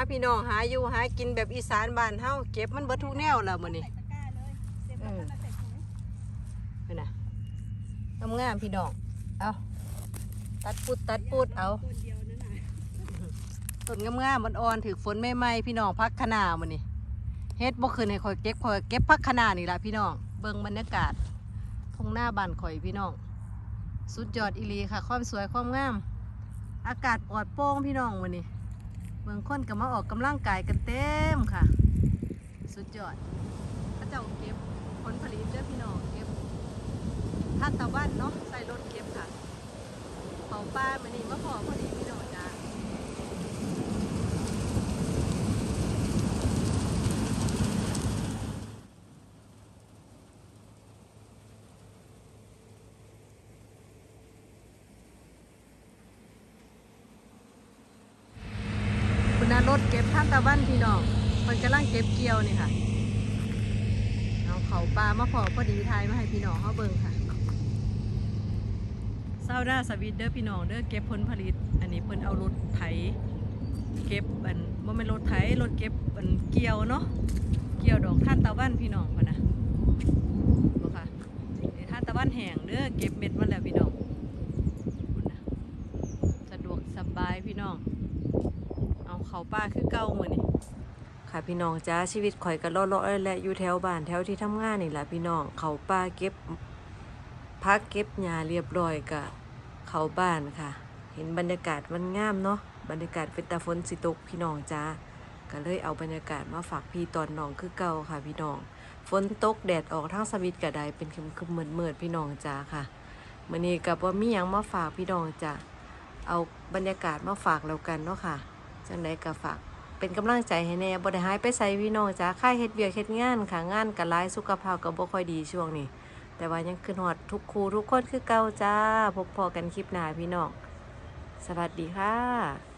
มาพี่น้องหาอยู่หากินแบบอีสานบ้านเฮาเก็บมันเบิดทุกแนวแล้วมื้อนี้ใส่ตะกร้าเลยเสียบแล้วก็มาใส่ถุงเห็นน่ะงามๆพี่น้องเอาตัดปุดตัดปุดเอาต้นเดียวนั่นน่ะต้นงามๆมันอ่อนๆถือฝนใหม่ๆพี่น้องพักขนามื้อนี้เฮ็ดบ่ขึ้นให้ข่อยเก็บข่อยเก็บพักขนานี่ล่ะพี่น้องเบิ่งบรรยากาศทงหน้าบ้านข่อยพี่น้องสุดยอดอีหลีค่ะความสวยความงาม อากาศปลอดโปร่งพี่น้องวันนี้ เมืองคนก็มาออกกำลังกายกันเต็มค่ะ สุดยอดพระเจ้าเก็บผลผลิตเด้อพี่น้องเก็บท่านตะวันเนาะใส่รถเก็บค่ะเผาป้ามันนี่มาพอพอดีพี่น้องจ้าคุณนา รถเก็บท่านตะวันพี่น้องมันกำลังเก็บเกี่ยวนี่ค่ะเอาเขาปลามาพอพอดีทายมาให้พี่น้องเขาเบิ่งค่ะเศร้าหน้าสวิตเด้อพี่น้องเด้อเก็บผลผลิต อันนี้เพิ่นเอารถไถเก็บอันว่าเป็นรถไถรถเก็บอันเกี่ยวเนาะเกี่ยวดอกท่านตะวันพี่น้องพะนะบ่ค่ะท่านตะวันแห้งเด้อเก็บเม็ดมันแล้วพี่น้องสะดวกสบายพี่น้อง เขาป้าคือเก่ามือนี่ค่ะพี่น้องจ้าชีวิตข่อยก็เลาะๆและอยู่แถวบ้านแถวที่ทำงานนี่แหละพี่น้องเขาป้าเก็บพักเก็บหญ้าเรียบร้อยกะเขาบ้านค่ะ เห็นบรรยากาศมันงามเนาะบรรยากาศเป็นตาฝนสิตกพี่น้องจ้าก็เลยเอาบรรยากาศมาฝากพี่ตอนน้องคือเก่าค่ะพี่น้อง ฝนตกแดดออกทั้งสวิตกระไดเป็นคึมๆเหมืดๆพี่น้องจ้าค่ะมื้อนี้กับว่ามียังมาฝากพี่น้องจ้าเอาบรรยากาศมาฝากแล้วกันเนาะค่ะ จังไดก็ฝากเป็นกำลังใจให้แน่บ่ได้หายไปใส่พี่น้องจ้าค่ายเฮ็ดเบียกเฮ็ดงานค่ะงานก็หลายสุขภาพก็บ่ค่อยดีช่วงนี้ แต่ว่ายังขึ้นฮอดทุกครูทุกคนคือเก่าจ้า พบพอกันคลิปหน้าพี่น้อง สวัสดีค่ะ